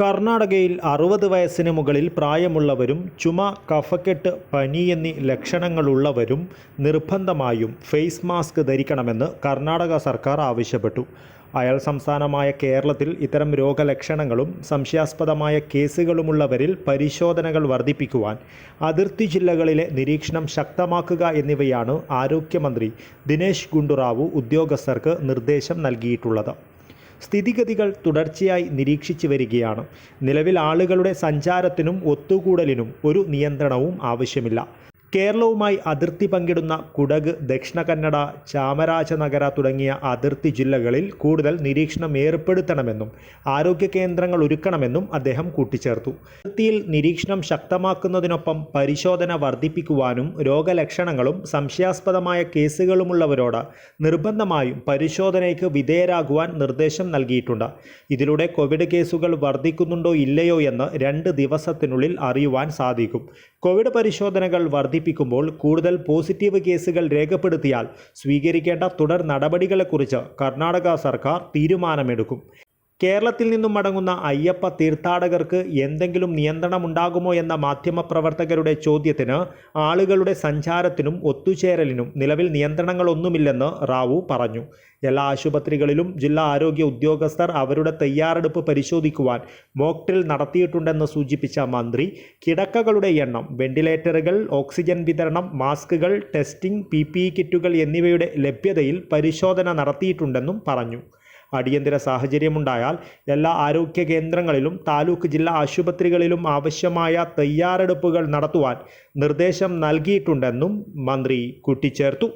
കർണാടകയിൽ അറുപത് വയസ്സിന് മുകളിൽ പ്രായമുള്ളവരും ചുമ കഫക്കെട്ട് പനി എന്നീ ലക്ഷണങ്ങളുള്ളവരും നിർബന്ധമായും ഫേസ് മാസ്ക് ധരിക്കണമെന്ന് കർണാടക സർക്കാർ ആവശ്യപ്പെട്ടു. അയൽ സംസ്ഥാനമായ കേരളത്തിൽ ഇത്തരം രോഗലക്ഷണങ്ങളും സംശയാസ്പദമായ കേസുകളുമുള്ളവരിൽ പരിശോധനകൾ വർദ്ധിപ്പിക്കുവാൻ അതിർത്തി ജില്ലകളിലെ നിരീക്ഷണം ശക്തമാക്കുക എന്നിവയാണ് ആരോഗ്യമന്ത്രി ദിനേശ് ഗുണ്ടുറാവു ഉദ്യോഗസ്ഥർക്ക് നിർദ്ദേശം നൽകിയിട്ടുള്ളത്. സ്ഥിതിഗതികൾ തുടർച്ചയായി നിരീക്ഷിച്ചു വരികയാണ്. നിലവിൽ ആളുകളുടെ സഞ്ചാരത്തിനും ഒത്തുകൂടലിനും ഒരു നിയന്ത്രണവും ആവശ്യമില്ല. കേരളവുമായി അതിർത്തി പങ്കിടുന്ന കുടക് ദക്ഷിണ കന്നഡ ചാമരാജനഗര തുടങ്ങിയ അതിർത്തി ജില്ലകളിൽ കൂടുതൽ നിരീക്ഷണം ഏർപ്പെടുത്തണമെന്നും ആരോഗ്യ കേന്ദ്രങ്ങൾ ഒരുക്കണമെന്നും അദ്ദേഹം കൂട്ടിച്ചേർത്തു. അതിർത്തിയിൽ നിരീക്ഷണം ശക്തമാക്കുന്നതിനൊപ്പം പരിശോധന വർദ്ധിപ്പിക്കുവാനും രോഗലക്ഷണങ്ങളും സംശയാസ്പദമായ കേസുകളുമുള്ളവരോട് നിർബന്ധമായും പരിശോധനയ്ക്ക് വിധേയരാകുവാൻ നിർദ്ദേശം നൽകിയിട്ടുണ്ട്. ഇതിലൂടെ കോവിഡ് കേസുകൾ വർദ്ധിക്കുന്നുണ്ടോ ഇല്ലയോ എന്ന് രണ്ട് ദിവസത്തിനുള്ളിൽ അറിയുവാൻ സാധിക്കും. കോവിഡ് പരിശോധനകൾ വർദ്ധിപ്പിക്കുമ്പോൾ കൂടുതൽ പോസിറ്റീവ് കേസുകൾ രേഖപ്പെടുത്തിയാൽ സ്വീകരിക്കേണ്ട തുടർ നടപടികളെക്കുറിച്ച് കർണാടക സർക്കാർ തീരുമാനമെടുക്കും. കേരളത്തിൽ നിന്നും മടങ്ങുന്ന അയ്യപ്പ തീർത്ഥാടകർക്ക് എന്തെങ്കിലും നിയന്ത്രണമുണ്ടാകുമോ എന്ന മാധ്യമപ്രവർത്തകരുടെ ചോദ്യത്തിന് ആളുകളുടെ സഞ്ചാരത്തിനും ഒത്തുചേരലിനും നിലവിൽ നിയന്ത്രണങ്ങളൊന്നുമില്ലെന്ന് റാവു പറഞ്ഞു. എല്ലാ ആശുപത്രികളിലും ജില്ലാ ആരോഗ്യ ഉദ്യോഗസ്ഥർ അവരുടെ തയ്യാറെടുപ്പ് പരിശോധിക്കുവാൻ മോക്ട്രിൽ നടത്തിയിട്ടുണ്ടെന്ന് സൂചിപ്പിച്ച മന്ത്രി കിടക്കകളുടെ എണ്ണം വെന്റിലേറ്ററുകൾ ഓക്സിജൻ വിതരണം മാസ്കുകൾ ടെസ്റ്റിംഗ് പി കിറ്റുകൾ എന്നിവയുടെ ലഭ്യതയിൽ പരിശോധന നടത്തിയിട്ടുണ്ടെന്നും പറഞ്ഞു. അടിയന്തര സാഹചര്യമുണ്ടായാൽ എല്ലാ ആരോഗ്യ കേന്ദ്രങ്ങളിലും താലൂക്ക് ജില്ലാ ആശുപത്രികളിലും ആവശ്യമായ തയ്യാറെടുപ്പുകൾ നടത്തുവാൻ നിർദ്ദേശം നൽകിയിട്ടുണ്ടെന്നും മന്ത്രി കൂട്ടിച്ചേർത്തു.